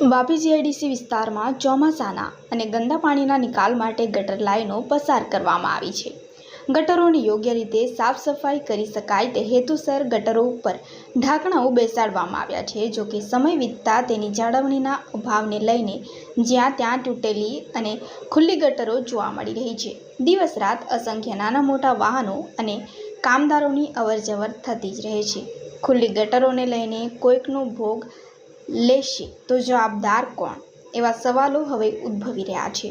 Vapi GIDC વિસ્તારમાં ચોમાસાના અને ગંદા પાણીના નિકાલ માટે ગટર લાઈનો પસાર કરવામાં આવી છે. ગટરોની યોગ્ય રીતે સાફ સફાઈ કરી શકાય તે હેતુસર ગટરો ઉપર ઢાંકણાઓ બેસાડવામાં આવ્યા છે, જો કે સમય વીતતા તેની જાળવણીના અભાવને લઈને જ્યાં ત્યાં તૂટેલી અને ખુલ્લી ગટરો જોવા મળી રહી છે. દિવસ રાત અસંખ્ય નાના મોટા વાહનો અને કામદારોની અવરજવર થતી જ રહે છે. ખુલ્લી ગટરોને લઈને કોઈકનો ભોગ લેશે તો જવાબદાર કોણ? એવા સવાલો હવે ઉદ્ભવી રહ્યા છે.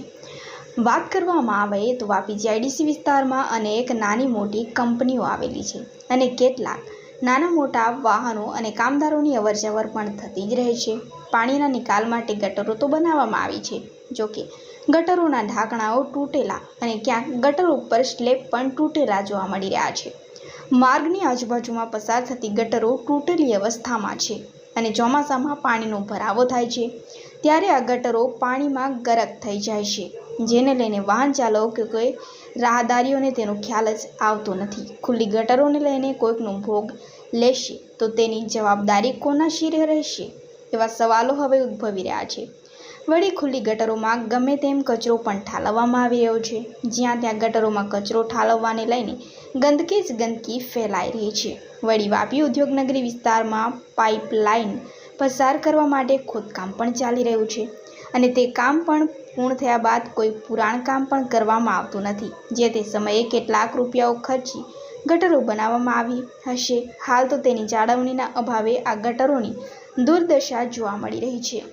વાત કરવામાં આવે તો વાપી જીઆઈડીસી વિસ્તારમાં અનેક નાની મોટી કંપનીઓ આવેલી છે અને કેટલાક નાના મોટા વાહનો અને કામદારોની અવરજવર પણ થતી જ રહે છે. પાણીના નિકાલ માટે ગટરો તો બનાવવામાં આવી છે જોકે ગટરોના ઢાંકણાઓ તૂટેલા અને ક્યાંક ગટર ઉપર સ્લેબ પણ તૂટેલા જોવા મળી રહ્યા છે. માર્ગની આજુબાજુમાં પસાર થતી ગટરો તૂટેલી અવસ્થામાં છે. અને ચોમાસામાં પાણીનો ભરાવો થાય છે. ત્યારે આ ગટરો પાણીમાં ગરક થઈ જાય છે, જેને લઈને વાહન ચાલકો કે રાહદારીઓને તેનો ખ્યાલ જ આવતો નથી. ખુલ્લી ગટરોને લઈને કોઈકનો ભોગ લેશે તો તેની જવાબદારી કોના શિરે રહેશે? એવા સવાલો હવે ઉદ્ભવી રહ્યા છે. વળી ખુલ્લી ગટરોમાં ગમે તેમ કચરો પણ ઠાલવવામાં આવી રહ્યો છે, જ્યાં ત્યાં ગટરોમાં કચરો ઠાલવવાને લઈને ગંદકી જ ગંદકી ફેલાઈ રહી છે. વળી વાપી ઉદ્યોગનગરી વિસ્તારમાં પાઇપલાઇન પસાર કરવા માટે ખોદકામ પણ ચાલી રહ્યું છે અને તે કામ પણ પૂર્ણ થયા બાદ કોઈ પુરાણ કામ પણ કરવામાં આવતું નથી, જે તે સમયે કેટલાક રૂપિયાઓ ખર્ચી ગટરો બનાવવામાં આવી હશે. હાલ તો તેની જાળવણીના અભાવે આ ગટરોની દુર્દશા જોવા મળી રહી છે.